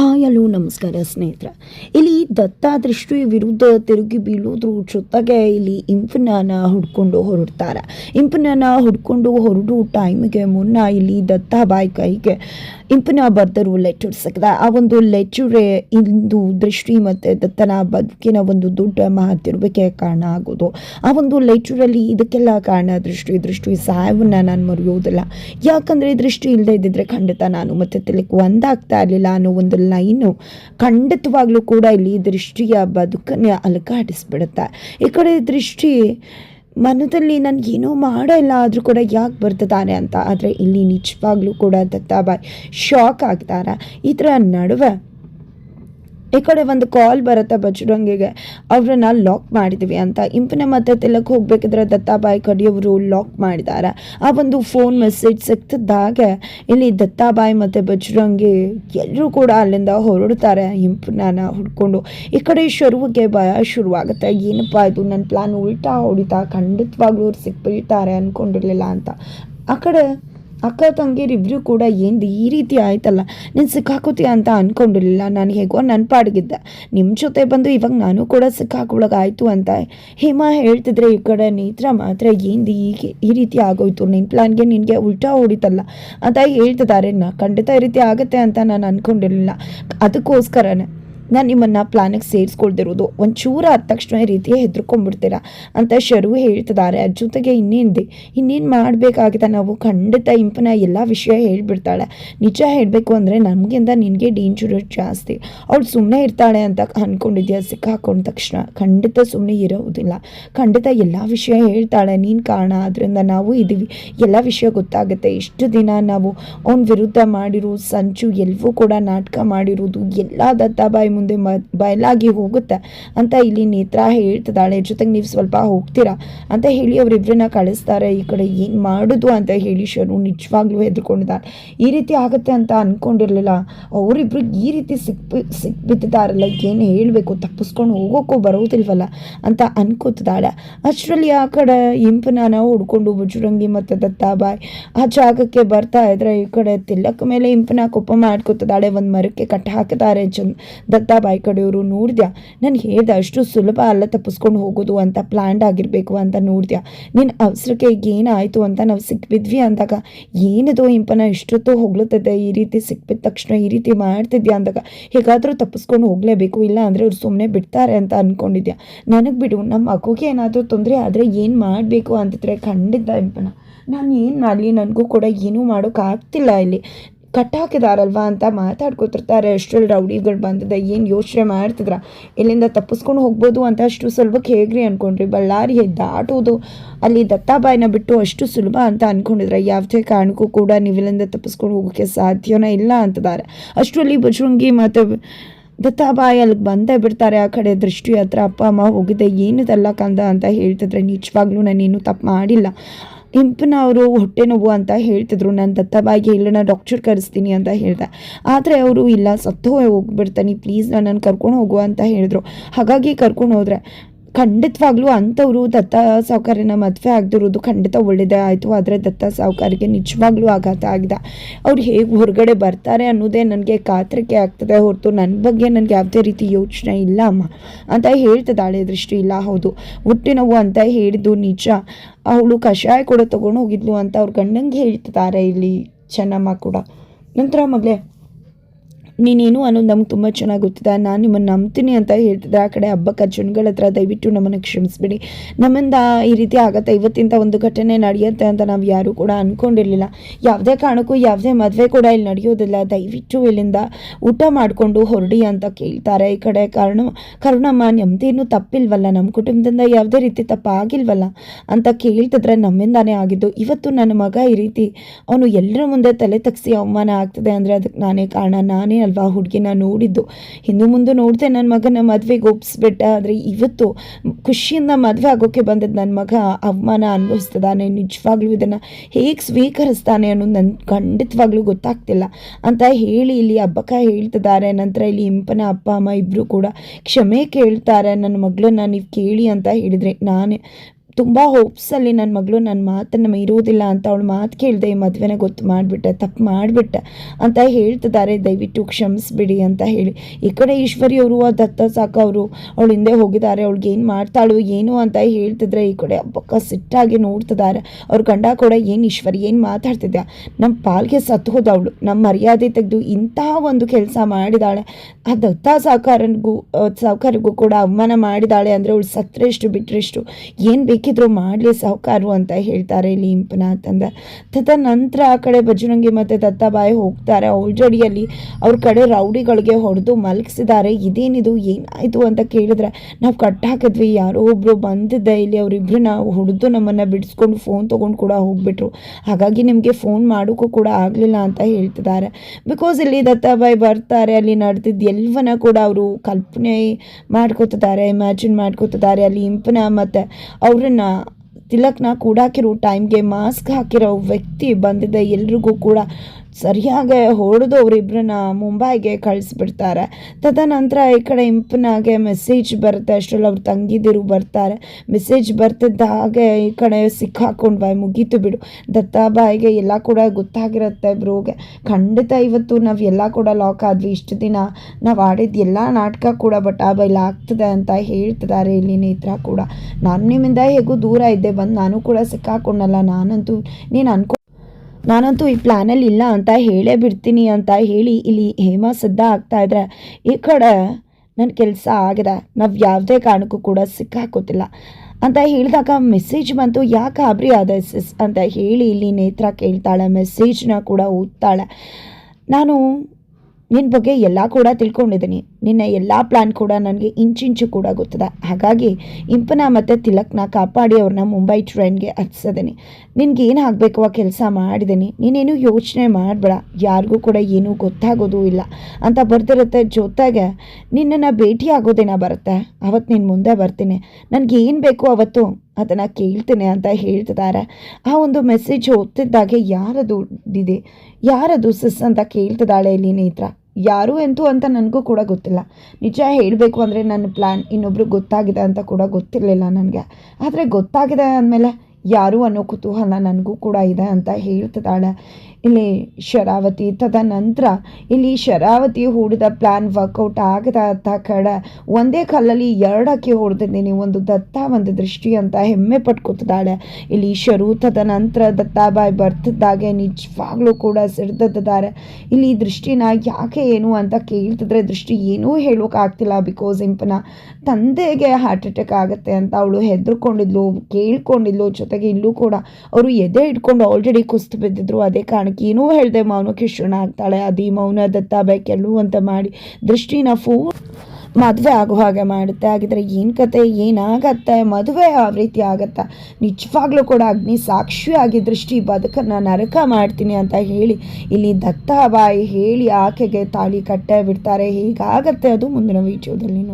Hi, hello, ನಮಸ್ಕಾರ ಸ್ನೇಹಿತರೆ. ಇಲ್ಲಿ ದತ್ತ ದೃಷ್ಟಿ ವಿರುದ್ಧ ತಿರುಗಿ ಬೀಳೋದ್ರ ಜೊತೆಗೆ ಇಲ್ಲಿ ಇಂಪನನ ಹುಡ್ಕೊಂಡು ಹೊರಡ್ತಾರೆ. ಇಂಪನನ ಹುಡ್ಕೊಂಡು ಹೊರಡು ಟೈಮಿಗೆ ಮುನ್ನ ಇಲ್ಲಿ ದತ್ತ ಬಾಯ್ ಕೈಗೆ ಇಂಪನ ಬರ್ದರು ಲೆಟರ್ ಸಿಗದ ಆ ಒಂದು ಲೆಟರೇ ಇಂದು ದೃಷ್ಟಿ ಮತ್ತು ದತ್ತನ ಬದುಕಿನ ಒಂದು ದೊಡ್ಡ ಮಹತ್ತಿರುವಿಕೆ ಕಾರಣ ಆಗೋದು. ಆ ಒಂದು ಲೆಟರಲ್ಲಿ ಇದಕ್ಕೆಲ್ಲ ಕಾರಣ ದೃಷ್ಟಿ ದೃಷ್ಟಿ ಸಾಯವನ್ನ ನಾನು ಮರೆಯೋದಿಲ್ಲ. ಯಾಕಂದರೆ ದೃಷ್ಟಿ ಇಲ್ಲದೆ ಇದ್ದಿದ್ರೆ ಖಂಡಿತ ನಾನು ಮತ್ತೆ ತಿಳಕ್ಕೆ ಒಂದಾಗ್ತಾ ಇರಲಿಲ್ಲ ಅನ್ನೋ ಒಂದು ಲೈನು ಖಂಡಿತವಾಗ್ಲೂ ಕೂಡ ಇಲ್ಲಿ ದೃಷ್ಟಿಯ ಬದುಕನ್ನೇ ಅಲುಗಾಡಿಸ್ಬಿಡುತ್ತೆ. ಈ ಕಡೆ ದೃಷ್ಟಿ ಮನದಲ್ಲಿ ನನಗೆ ಏನೋ ಮಾಡಲ್ಲ ಆದರೂ ಕೂಡ ಯಾಕೆ ಬರ್ತಿದ್ದಾನೆ ಅಂತ? ಆದರೆ ಇಲ್ಲಿ ನಿಜವಾಗ್ಲೂ ಕೂಡ ದತ್ತಾಬಾಯಿ ಶಾಕ್ ಆಗ್ತಾರೆ. ಥರ ನಡುವೆ ಈ ಕಡೆ ಒಂದು ಕಾಲ್ ಬರುತ್ತೆ ಬಜರಂಗಿಗೆ. ಅವ್ರನ್ನ ಲಾಕ್ ಮಾಡಿದ್ವಿ ಅಂತ. ಇಂಪನೆ ಮತ್ತೆ ತಿಲಕ್ ಹೋಗ್ಬೇಕಿದ್ರೆ ದತ್ತಾಬಾಯಿ ಕಡಿಯವರು ಲಾಕ್ ಮಾಡಿದ್ದಾರೆ ಆ ಒಂದು ಫೋನ್ ಮೆಸೇಜ್ ಸಿಕ್ತಿದ್ದಾಗೆ ಇಲ್ಲಿ ದತ್ತಾಬಾಯಿ ಮತ್ತು ಬಜರಂಗಿ ಎಲ್ಲರೂ ಕೂಡ ಅಲ್ಲಿಂದ ಹೊರಡ್ತಾರೆ ಇಂಪನ ಹುಡ್ಕೊಂಡು. ಈ ಕಡೆ ಶುರುವಿಗೆ ಭಯ ಶುರುವಾಗುತ್ತೆ. ಏನಪ್ಪ ಇದು? ನನ್ನ ಪ್ಲಾನ್ ಉಲ್ಟಾ ಹೊಡಿತಾ, ಖಂಡಿತವಾಗ್ಲೂ ಅವ್ರು ಸಿಕ್ಬಿಡ್ತಾರೆ ಅಂದ್ಕೊಂಡಿರ್ಲಿಲ್ಲ ಅಂತ. ಆ ಕಡೆ ಅಕ್ಕ ತಂಗಿರಿಬ್ರು ಕೂಡ ಏನು ಈ ರೀತಿ ಆಯ್ತಲ್ಲ? ನೀನು ಸಿಕ್ಕಾಕೋತೀಯ ಅಂತ ಅಂದ್ಕೊಂಡಿರಲಿಲ್ಲ ನಾನು ಹೇಗೋ ನನ್ನ ಪಾಡಿಗಿದ್ದೆ ನಿಮ್ಮ ಜೊತೆ ಬಂದು ಇವಾಗ ನಾನು ಕೂಡ ಸಿಕ್ಕಾಕೊಳಗಾಯ್ತು ಅಂತ ಹೇಮಾ ಹೇಳ್ತಿದ್ರೆ ಈ ಕಡೆ ನೇತ್ರ ಮಾತ್ರ ಏನು ಹೀಗೆ ಈ ರೀತಿ ಆಗೋಯ್ತು. ನಿನ್ನ ಪ್ಲಾನ್ಗೆ ನಿನಗೆ ಉಲ್ಟಾ ಹೊಡಿತಲ್ಲ. ಅಂತ ಹೇಳ್ತಿದ್ದಾರೆ, ನಾ ಖಂಡಿತ ಈ ರೀತಿ ಆಗುತ್ತೆ ಅಂತ ನಾನು ಅಂದ್ಕೊಂಡಿರಲಿಲ್ಲ ಅದಕ್ಕೋಸ್ಕರನೇ. ನಾನು ನಿಮ್ಮನ್ನು ಪ್ಲಾನಿಗೆ ಸೇರಿಸ್ಕೊಳ್ದಿರೋದು. ಒಂಚೂರು ಆದ ತಕ್ಷಣ ಈ ರೀತಿ ಅಂತ ಶರು ಹೇಳ್ತಿದ್ದಾರೆ ಅದ್ರ ಜೊತೆಗೆ ಇನ್ನೇನಿದೆ ಇನ್ನೇನು ಮಾಡಬೇಕಾಗಿದೆ ನಾವು? ಖಂಡಿತ ಇಂಪನ ಎಲ್ಲ ವಿಷಯ ಹೇಳಿಬಿಡ್ತಾಳೆ. ನಿಜ ಹೇಳಬೇಕು ಅಂದರೆ ನಮಗಿಂತ ನಿನಗೆ ಡೇಂಜರ್ ಜಾಸ್ತಿ. ಅವಳು ಸುಮ್ಮನೆ ಇರ್ತಾಳೆ ಅಂತ ಅಂದ್ಕೊಂಡಿದ್ಯಾ ಸಿಕ್ಕಾಕೊಂಡ ತಕ್ಷಣ. ಖಂಡಿತ ಸುಮ್ಮನೆ ಇರೋದಿಲ್ಲ. ಖಂಡಿತ ಎಲ್ಲ ವಿಷಯ ಹೇಳ್ತಾಳೆ. ನೀನು ಕಾರಣ. ಅದರಿಂದ ನಾವು ಇದ್ದೀವಿ ಎಲ್ಲ ವಿಷಯ ಗೊತ್ತಾಗುತ್ತೆ. ಇಷ್ಟು ದಿನ ನಾವು ಅವನ ವಿರುದ್ಧ ಮಾಡಿರೋ ಸಂಚು ಎಲ್ಲವೂ ಕೂಡ ನಾಟಕ ಮಾಡಿರೋದು, ಎಲ್ಲ ದತ್ತಾಬಾಯಿ ಮುಂದೆ ಮ, ಬಯಲಾಗಿ ಹೋಗುತ್ತೆ ಅಂತ ಇಲ್ಲಿ ನೇತ್ರ ಹೇಳ್ತಿದ್ದಾಳೆ. ಜೊತೆಗೆ ನೀವು ಸ್ವಲ್ಪ ಹೋಗ್ತೀರಾ ಅಂತ ಹೇಳಿ ಅವರಿಬ್ಬರನ್ನ ಕಳಿಸ್ತಾರೆ. ಈ ಕಡೆ ಏನು ಮಾಡೋದು ಅಂತ ಹೇಳಿ ಶರು ನಿಜವಾಗ್ಲೂ ಹೆದರ್ಕೊಂಡಿದ್ದಾರೆ ಈ ರೀತಿ ಆಗುತ್ತೆ ಅಂತ ಅಂದ್ಕೊಂಡಿರಲಿಲ್ಲ ಅವರಿಬ್ರು ಈ ರೀತಿ ಸಿಕ್ಬಿ ಸಿಕ್ಬಿದ್ದಿದ್ದಾರಲ್ಲ ಏನು ಹೇಳಬೇಕು? ತಪ್ಪಿಸ್ಕೊಂಡು ಹೋಗೋಕ್ಕೂ ಬರೋದಿಲ್ವಲ್ಲ ಅಂತ ಅನ್ಕೋತಿದ್ದಾಳೆ. ಅಷ್ಟರಲ್ಲಿ ಆ ಕಡೆ ಇಂಪನಾನ ಹುಡ್ಕೊಂಡು ಬುಜುರಂಗಿ ಮತ್ತು ದತ್ತಾಬಾಯ್ ಆ ಜಾಗಕ್ಕೆ ಬರ್ತಾ ಇದ್ರೆ ಈ ಕಡೆ ತಿಲ್ಲಕ್ಕ ಮೇಲೆ ಇಂಪನ ಕೋಪ ಮಾಡ್ಕೋತಿದ್ದಾಳೆ. ಒಂದು ಮರಕ್ಕೆ ಕಟ್ಟ ಹಾಕಿದ್ದಾರೆ ಚಂದ್ ದತ್ತಾಬಾಯಿ ಕಡೆಯವರು ನೋಡಿದ್ಯಾ ನಾನು ಹೇಳ್ದೆ ಅಷ್ಟು ಸುಲಭ ಅಲ್ಲ ತಪ್ಪಿಸ್ಕೊಂಡು ಹೋಗೋದು ಅಂತ ಪ್ಲ್ಯಾಂಡ್ ಆಗಿರಬೇಕು ಅಂತ ನೋಡಿದ್ಯಾ ನಿನ್ನ ಅವಸರಕ್ಕೆ ಈಗ ಏನಾಯಿತು ಅಂತ ನಾವು ಸಿಕ್ಬಿದ್ವಿ ಅಂದಾಗ, ಏನಿದೋ ಇಂಪನ, ಇಷ್ಟೊತ್ತು ಹೋಗ್ಲತ್ತದೆ ಈ ರೀತಿ ಸಿಕ್ಬಿದ ತಕ್ಷಣ ಈ ರೀತಿ ಮಾಡ್ತಿದ್ಯಾ ಅಂದಾಗ, ಹೇಗಾದರೂ ತಪ್ಪಿಸ್ಕೊಂಡು ಹೋಗಲೇಬೇಕು, ಇಲ್ಲ ಅಂದರೆ ಅವ್ರು ಸುಮ್ಮನೆ ಬಿಡ್ತಾರೆ ಅಂತ ಅಂದ್ಕೊಂಡಿದ್ಯಾ ನನಗೆ ಬಿಡು ನಮ್ಮ ಮಗುಗೆ ಏನಾದರೂ ತೊಂದರೆ ಆದರೆ ಏನು ಮಾಡಬೇಕು? ಅಂತಿದ್ರೆ, ಖಂಡಿತ ಇಂಪನ, ನಾನು ಏನು ಮಾಡಲಿ, ನನಗೂ ಕೂಡ ಏನೂ ಮಾಡೋಕ್ಕಾಗ್ತಿಲ್ಲ ಇಲ್ಲಿ. ಕಟ್ಟಾಕಿದಾರಲ್ವಾ ಅಂತ ಮಾತಾಡ್ಕೊತಿರ್ತಾರೆ. ಅಷ್ಟರಲ್ಲಿ ರೌಡಿಗಳು ಬಂದಿದೆ, ಏನು ಯೋಚನೆ ಮಾಡ್ತಿದ್ರ? ಇಲ್ಲಿಂದ ತಪ್ಪಿಸ್ಕೊಂಡು ಹೋಗ್ಬೋದು ಅಂತ ಅಷ್ಟು ಸುಲಭಕ್ಕೆ ಹೇಗ್ರಿ ಅಂದ್ಕೊಂಡ್ರಿ ಬಳ್ಳಾರಿ ದಾಟೋದು. ಅಲ್ಲಿ ದತ್ತಾಬಾಯಿನ ಬಿಟ್ಟು ಅಷ್ಟು ಸುಲಭ ಅಂತ ಅಂದ್ಕೊಂಡಿದ್ರೆ ಯಾವುದೇ ಕಾರಣಕ್ಕೂ ಕೂಡ ನೀವು ಇಲ್ಲಿಂದ ತಪ್ಪಿಸ್ಕೊಂಡು ಹೋಗೋಕ್ಕೆ ಸಾಧ್ಯನೇ ಇಲ್ಲ ಅಂತಿದ್ದಾರೆ ಅಷ್ಟರಲ್ಲಿ ಬಜರಂಗಿ ಮತ್ತು ದತ್ತಾಬಾಯಿ ಅಲ್ಲಿಗೆ ಬಂದೇ ಬಿಡ್ತಾರೆ. ಆ ಕಡೆ ದೃಷ್ಟಿ ಹತ್ರ ಅಪ್ಪ, ಅಮ್ಮ ಹೋಗಿದೆ. ಏನಿದಲ್ಲ ಕಂದ ಅಂತ ಹೇಳ್ತಿದ್ರೆ ನಿಜವಾಗ್ಲೂ ನಾನೇನು ತಪ್ಪು ಮಾಡಿಲ್ಲ. ಇಂಪನ ಅವರು ಹೊಟ್ಟೆ ನೋವು ಅಂತ ಹೇಳ್ತಿದ್ರು. ನಾನು ದತ್ತಬಾಯಿಗೆ ಇಲ್ಲ ನಾನು ಡಾಕ್ಟರ್ ಕರೆಸ್ತೀನಿ ಅಂತ ಹೇಳ್ದೆ. ಆದರೆ ಅವರು ಇಲ್ಲ ಸತ್ತು ಹೋಗ್ಬಿಡ್ತಾನೆ. ಪ್ಲೀಸ್ ನನ್ನನ್ನು ಕರ್ಕೊಂಡು ಹೋಗು ಅಂತ ಹೇಳಿದ್ರು. ಹಾಗಾಗಿ ಕರ್ಕೊಂಡು ಹೋದರೆ ಖಂಡಿತವಾಗ್ಲೂ ಅಂಥವ್ರು ದತ್ತ ಸಾವುಕಾರನ ಮದುವೆ ಆಗದಿರೋದು ಖಂಡಿತ ಒಳ್ಳೆಯದೇ ಆಯಿತು, ಆದರೆ ದತ್ತ ಸಾವುಕಾರಿಗೆ ನಿಜವಾಗ್ಲೂ ಆಘಾತ ಆಗಿದೆ. ಅವ್ರು ಹೇಗೆ ಹೊರಗಡೆ ಬರ್ತಾರೆ ಅನ್ನೋದೇ ನನಗೆ ಕಾತರಿಕೆ ಆಗ್ತದೆ ಹೊರತು ನನ್ನ ಬಗ್ಗೆ ನನಗೆ ಯಾವುದೇ ರೀತಿ ಯೋಚನೆ ಇಲ್ಲ ಅಮ್ಮ. ಅಂತ ಹೇಳ್ತಿದ್ದಾಳೆ ದೃಷ್ಟಿ. ಇಲ್ಲ, ಹೌದು. ಹುಟ್ಟಿ ನೋವು ಅಂತ ಹೇಳಿದ್ದು ನಿಜ. ಅವಳು ಕಷಾಯ ಕೂಡ ತೊಗೊಂಡು ಹೋಗಿದ್ಲು ಅಂತ ಅವ್ರ ಗಂಡಂಗೆ ಹೇಳ್ತಿದ್ದಾರೆ ಇಲ್ಲಿ ಚೆನ್ನಮ್ಮ ಕೂಡ. ನಂತರ ಮಗಳೇ ನೀನೇನು ಅನ್ನೋದು ನಮ್ಗೆ ತುಂಬ ಚೆನ್ನಾಗಿ ಗೊತ್ತಿದೆ. ನಾನು ನಿಮ್ಮನ್ನು ನಂಬ್ತೀನಿ ಅಂತ ಹೇಳ್ತಿದ್ದೆ. ಆ ಕಡೆ ಹಬ್ಬಕ್ಕೆ ಜನಗಳ ಹತ್ರ ದಯವಿಟ್ಟು ನಮ್ಮನ್ನು ಕ್ಷಮಿಸ್ಬಿಡಿ. ನಮ್ಮಿಂದ ಈ ರೀತಿ ಆಗತ್ತೆ. ಇವತ್ತಿಂದ ಒಂದು ಘಟನೆ ನಡೆಯುತ್ತೆ ಅಂತ ನಾವು ಯಾರೂ ಕೂಡ ಅಂದ್ಕೊಂಡಿರಲಿಲ್ಲ ಯಾವುದೇ ಕಾರಣಕ್ಕೂ ಯಾವುದೇ ಮದುವೆ ಕೂಡ ಇಲ್ಲಿ ನಡೆಯೋದಿಲ್ಲ. ದಯವಿಟ್ಟು ಇಲ್ಲಿಂದ ಊಟ ಮಾಡಿಕೊಂಡು ಹೊರಡಿ ಅಂತ ಕೇಳ್ತಾರೆ. ಈ ಕಡೆ ಕಾರಣ ಕರುಣಮ್ಮ ನಮ್ದೇನು ತಪ್ಪಿಲ್ವಲ್ಲ. ನಮ್ಮ ಕುಟುಂಬದಿಂದ ಯಾವುದೇ ರೀತಿ ತಪ್ಪಾಗಿಲ್ವಲ್ಲ ಅಂತ ಕೇಳ್ತಿದ್ರೆ ನಮ್ಮಿಂದಾನೇ ಆಗಿದ್ದು. ಇವತ್ತು ನನ್ನ ಮಗ ಈ ರೀತಿ ಅವನು ಎಲ್ಲರ ಮುಂದೆ ತಲೆ ತಗ್ಸಿ ಅವಮಾನ ಆಗ್ತದೆ ಅಂದರೆ ಅದಕ್ಕೆ ನಾನೇ ಕಾರಣ. ನಾನೇ ಅಲ್ವಾ? ಹುಡುಗಿನ ನೋಡಿದ್ದು. ಹಿಂದೆ ಮುಂದೆ ನೋಡಿದೆ ನನ್ನ ಮಗನ ಮದುವೆಗೆ ಒಪ್ಪಿಸ್ಬಿಟ್ಟ ಆದರೆ ಇವತ್ತು ಖುಷಿಯಿಂದ ಮದುವೆ ಆಗೋಕ್ಕೆ ಬಂದದ್ದು ನನ್ನ ಮಗ ಅವಮಾನ ಅನುಭವಿಸ್ತಿದ್ದಾನೆ ನಿಜವಾಗ್ಲೂ ಇದನ್ನು ಹೇಗೆ ಸ್ವೀಕರಿಸ್ತಾನೆ ಅನ್ನೋದು ನನ್ನ ಖಂಡಿತವಾಗ್ಲೂ ಗೊತ್ತಾಗ್ತಿಲ್ಲ. ಅಂತ ಹೇಳಿ ಇಲ್ಲಿ ಹಬ್ಬಕ್ಕ ಹೇಳ್ತಿದ್ದಾರೆ. ನಂತರ ಇಲ್ಲಿ ಇಂಪನ ಅಪ್ಪ, ಅಮ್ಮ ಇಬ್ಬರು ಕೂಡ ಕ್ಷಮೆ ಕೇಳ್ತಾರೆ. ನನ್ನ ಮಗಳನ್ನ ನೀವು ಕೇಳಿ ಅಂತ ಹೇಳಿದರೆ ನಾನೇ ತುಂಬ ಹೋಪ್ಸಲ್ಲಿ ನನ್ನ ಮಗಳು ನನ್ನ ಮಾತನ್ನು ಇರೋದಿಲ್ಲ ಅಂತ ಅವಳು ಮಾತು ಕೇಳಿದೆ ಈ ಮದುವೆನ ಗೊತ್ತು ಮಾಡಿಬಿಟ್ಟೆ ತಪ್ಪು ಮಾಡಿಬಿಟ್ಟೆ ಅಂತ ಹೇಳ್ತಿದ್ದಾರೆ. ದಯವಿಟ್ಟು ಕ್ಷಮಿಸ್ಬಿಡಿ ಅಂತ ಹೇಳಿ. ಈ ಕಡೆ ಈಶ್ವರಿ ಅವರು, ಆ ದತ್ತ ಸಾಕು ಅವರು, ಅವಳು ಹಿಂದೆ ಹೋಗಿದ್ದಾರೆ. ಅವಳಿಗೆ ಏನು ಮಾಡ್ತಾಳು, ಏನು ಅಂತ ಹೇಳ್ತಿದ್ರೆ ಈ ಕಡೆ ಹಬ್ಬಕ್ಕ ಸಿಟ್ಟಾಗಿ ನೋಡ್ತಿದ್ದಾರೆ. ಅವ್ರ ಕಂಡ ಕೂಡ ಏನು ಈಶ್ವರಿ, ಏನು ಮಾತಾಡ್ತಿದ್ಯಾ? ನಮ್ಮ ಪಾಲ್ಗೆ ಸತ್ತು ಹೋದವಳು ನಮ್ಮ ಮರ್ಯಾದೆ ತೆಗೆದು ಇಂತಹ ಒಂದು ಕೆಲಸ ಮಾಡಿದಾಳೆ. ಆ ದತ್ತ ಸಾಕಾರನಿಗೂ ಸಾವುಕಾರಿಗೂ ಕೂಡ ಅವಮಾನ ಮಾಡಿದಾಳೆ ಅಂದರೆ ಅವಳು ಸತ್ತರೆಷ್ಟು ಬಿಟ್ಟರೆಷ್ಟು ಏನು ಬೇಕಿದ್ರು ಮಾಡಲಿ, ಸಾವುಕಾರು ಅಂತ ಹೇಳ್ತಾರೆ ಇಲ್ಲಿ ಇಂಪನ ತದ ನಂತರ ಆ ಕಡೆ ಬಜರಂಗಿ ಮತ್ತು ದತ್ತಾಬಾಯಿ ಹೋಗ್ತಾರೆ. ಜಡಿಯಲ್ಲಿ ಅವ್ರ ಕಡೆ ರೌಡಿಗಳಿಗೆ ಹೊಡೆದು ಮಲಗಿಸಿದ್ದಾರೆ. ಇದೇನಿದು, ಏನಾಯಿತು ಅಂತ ಕೇಳಿದ್ರೆ ನಾವು ಕಟ್ಟಾಕಿದ್ವಿ. ಯಾರೋ ಒಬ್ಬರು ಬಂದಿದ್ದ. ಇಲ್ಲಿ ಅವರಿಬ್ಬರನ್ನ ಹೊಡೆದು ನಮ್ಮನ್ನು ಬಿಡಿಸ್ಕೊಂಡು ಫೋನ್ ತೊಗೊಂಡು ಕೂಡ ಹೋಗ್ಬಿಟ್ರು. ಹಾಗಾಗಿ ನಿಮಗೆ ಫೋನ್ ಮಾಡೋಕ್ಕೂ ಕೂಡ ಆಗಲಿಲ್ಲ ಅಂತ ಹೇಳ್ತಿದ್ದಾರೆ. ಬಿಕಾಸ್ ಇಲ್ಲಿ ದತ್ತಾಬಾಯಿ ಬರ್ತಾರೆ, ಅಲ್ಲಿ ನಡೆದಿದ್ದು ಎಲ್ಲವನ್ನ ಕೂಡ ಅವರು ಕಲ್ಪನೆ ಮಾಡ್ಕೋತಿದ್ದಾರೆ ಇಮ್ಯಾಜಿನ್ ಮಾಡ್ಕೋತಿದ್ದಾರೆ ಅಲ್ಲಿ ಇಂಪನ ಮತ್ತು ಅವ್ರನ್ನ ತಿಲಕ್ನ ಕೂಡಾಕಿರೋ ಟೈಮ್ಗೆ ಮಾಸ್ಕ್ ಹಾಕಿರೋ ವ್ಯಕ್ತಿ ಬಂದಿದ್ದ ಎಲ್ರಿಗೂ ಕೂಡ ಸರಿಯಾಗಿ ಹೊಡೆದು ಅವರಿಬ್ಬರನ್ನ ಮುಂಬೈಗೆ ಕಳಿಸ್ಬಿಡ್ತಾರೆ. ತದನಂತರ ಈ ಕಡೆ ಇಂಪನಾಗೆ ಮೆಸೇಜ್ ಬರುತ್ತೆ. ಅಷ್ಟರಲ್ಲಿ ಅವ್ರ ತಂಗಿದಿರು ಬರ್ತಾರೆ. ಮೆಸೇಜ್ ಬರ್ತಿದ್ದ ಹಾಗೆ ಈ ಕಡೆ ಸಿಕ್ಕಾಕೊಂಡ್ವ ಮುಗೀತು ಬಿಡು. ದತ್ತಾಬಾಯಿಗೆ ಎಲ್ಲ ಕೂಡ ಗೊತ್ತಾಗಿರುತ್ತೆ ಬ್ರೋಗೆ ಖಂಡಿತ ಇವತ್ತು ನಾವು ಎಲ್ಲ ಕೂಡ ಲಾಕ್ ಆದ್ವಿ. ಇಷ್ಟು ದಿನ ನಾವು ಆಡಿದ ಎಲ್ಲ ನಾಟಕ ಕೂಡ ಬಟ್ ಆ ಬೈಲ್ ಆಗ್ತದೆ ಅಂತ ಹೇಳ್ತಿದ್ದಾರೆ ಇಲ್ಲಿ ನೇತ್ರ ಕೂಡ. ನಾನು ನಿಮ್ಮಿಂದ ಹೇಗೂ ದೂರ ಇದ್ದೆ. ಬಂದು ನಾನು ಕೂಡ ಸಿಕ್ಕಾಕೊಂಡಲ್ಲ. ನಾನಂತೂ ನೀನು ಅನ್ಕೊ ನಾನಂತೂ ಈ ಪ್ಲ್ಯಾನಲ್ಲಿ ಇಲ್ಲ ಅಂತ ಹೇಳೇ ಬಿಡ್ತೀನಿ ಅಂತ ಹೇಳಿ ಇಲ್ಲಿ ಹೇಮ ಸದ್ದ ಆಗ್ತಾ ಇದ್ರೆ, ಈ ಕಡೆ ನನ್ನ ಕೆಲಸ ಆಗಿದೆ. ನಾವು ಯಾವುದೇ ಕಾರಣಕ್ಕೂ ಕೂಡ ಸಿಕ್ಕಾಕೋತಿಲ್ಲ ಅಂತ ಹೇಳಿದಾಗ ಮೆಸೇಜ್ ಬಂತು. ಯಾಕೆ ಅಬ್ರಿ ಆದ ಸಿಸ್ ಅಂತ ಹೇಳಿ ಇಲ್ಲಿ ನೇತ್ರ ಕೇಳ್ತಾಳೆ ಮೆಸೇಜ್ನ ಕೂಡ ಓದ್ತಾಳೆ. ನಾನು ನಿನ್ನ ಬಗ್ಗೆ ಎಲ್ಲ ಕೂಡ ತಿಳ್ಕೊಂಡಿದ್ದೀನಿ. ನಿನ್ನ ಎಲ್ಲ ಪ್ಲ್ಯಾನ್ ಕೂಡ ನನಗೆ ಇಂಚಿಂಚು ಕೂಡ ಗೊತ್ತದೆ. ಹಾಗಾಗಿ ಇಂಪನ ಮತ್ತು ತಿಲಕ್ನ ಕಾಪಾಡಿ ಅವ್ರನ್ನ ಮುಂಬೈ ಟ್ರೈನ್ಗೆ ಹತ್ಸಿದ್ದೀನಿ ನಿನಗೆ ಏನು ಆಗಬೇಕು ಆ ಕೆಲಸ ಮಾಡಿದ್ದೀನಿ ನೀನೇನು ಯೋಚನೆ ಮಾಡಬೇಡ. ಯಾರಿಗೂ ಕೂಡ ಏನೂ ಗೊತ್ತಾಗೋದು ಇಲ್ಲ. ಅಂತ ಬರ್ತಿರುತ್ತೆ ಜೊತೆಗೆ ನಿನ್ನನ್ನು ಭೇಟಿ ಆಗೋದೇನ ಬರುತ್ತೆ. ಅವತ್ತು ನಿನ್ನ ಮುಂದೆ ಬರ್ತೀನಿ. ನನಗೆ ಏನು ಬೇಕು ಅವತ್ತು? ಅದನ್ನು ಕೇಳ್ತೀನಿ ಅಂತ ಹೇಳ್ತಿದ್ದಾರೆ ಆ ಒಂದು ಮೆಸೇಜ್ ಓದ್ತಿದ್ದಾಗೆ ಯಾರದು ಇದೆ ಯಾರದು ಸಿಸ್ ಅಂತ ಕೇಳ್ತಿದ್ದಾಳೆ ಇಲ್ಲಿ ನೇತ್ರ ಯಾರು ಎಂತೂ ಅಂತ ನನಗೂ ಕೂಡ ಗೊತ್ತಿಲ್ಲ. ನಿಜ ಹೇಳಬೇಕು ಅಂದರೆ ನನ್ನ ಪ್ಲ್ಯಾನ್ ಇನ್ನೊಬ್ರು ಗೊತ್ತಾಗಿದೆ ಅಂತ ಕೂಡ ಗೊತ್ತಿರಲಿಲ್ಲ ನನಗೆ. ಆದರೆ ಗೊತ್ತಾಗಿದೆ ಅಂದಮೇಲೆ ಯಾರು ಅನ್ನೋ ಕುತೂಹಲ ನನಗೂ ಕೂಡ ಇದೆ ಅಂತ ಹೇಳ್ತಿದ್ದಾಳೆ. ಇಲ್ಲಿ ಶರಾವತಿ, ತದನಂತರ ಇಲ್ಲಿ ಶರಾವತಿ ಹೂಡಿದ ಪ್ಲ್ಯಾನ್ ವರ್ಕೌಟ್ ಆಗದ ಅಂತ ಕಡೆ ಒಂದೇ ಕಲ್ಲಲ್ಲಿ ಎರಡಕ್ಕೆ ಹೊಡೆದಿದ್ದೀನಿ. ಒಂದು ದತ್ತ, ಒಂದು ದೃಷ್ಟಿ ಅಂತ ಹೆಮ್ಮೆ ಪಟ್ಕೊತಿದ್ದಾಳೆ. ಇಲ್ಲಿ ಶರು, ತದನಂತರ ದತ್ತಾಬಾಯಿ ಬರ್ತಿದ್ದಾಗೆ, ನಿಜವಾಗ್ಲೂ ಕೂಡ ಸಿಡ್ದಿದ್ದಾರೆ ಇಲ್ಲಿ ದೃಷ್ಟಿನ ಯಾಕೆ ಏನು ಅಂತ ಕೇಳ್ತಿದ್ರೆ ದೃಷ್ಟಿ ಏನೂ ಹೇಳೋಕ್ಕಾಗ್ತಿಲ್ಲ ಬಿಕಾಸ್ ಇಂಪನ ತಂದೆಗೆ ಹಾರ್ಟ್ ಅಟ್ಯಾಕ್ ಆಗುತ್ತೆ ಅಂತ ಅವಳು ಹೆದರ್ಕೊಂಡಿದ್ಲು, ಕೇಳ್ಕೊಂಡಿದ್ಲು. ಜೊತೆಗೆ ಇಲ್ಲೂ ಕೂಡ ಅವರು ಎದೆ ಇಟ್ಕೊಂಡು ಆಲ್ರೆಡಿ ಕುಸ್ತು ಬಿದ್ದಿದ್ರು. ಅದೇ ಕಾರಣಕ್ಕೆ ಏನೂ ಹೇಳಿದೆ ಮೌನಕ್ಕೆ ಶರಣ ಆಗ್ತಾಳೆ ಅದಿ ಮೌನ ದತ್ತ ಬೇಕೆಲ್ಲೂ ಅಂತ ಮಾಡಿ ದೃಷ್ಟಿನ ಫೂ ಮದುವೆ ಆಗೋ ಹಾಗೆ ಮಾಡುತ್ತೆ. ಹಾಗಿದ್ರೆ ಏನು ಕತೆ? ಏನಾಗತ್ತೆ? ಮದುವೆ ಯಾವ ರೀತಿ ಆಗತ್ತಾ? ನಿಜವಾಗ್ಲೂ ಕೂಡ ಅಗ್ನಿ ಸಾಕ್ಷಿಯಾಗಿ ದೃಷ್ಟಿ ಬದುಕನ್ನು ನರಕ ಮಾಡ್ತೀನಿ ಅಂತ ಹೇಳಿ ಇಲ್ಲಿ ದತ್ತಾಬಾಯಿ ಹೇಳಿ ಆಕೆಗೆ ತಾಳಿ ಕಟ್ಟೆ ಬಿಡ್ತಾರೆ ಹೀಗಾಗತ್ತೆ ಅದು ಮುಂದಿನ ವಿಡಿಯೋದಲ್ಲಿ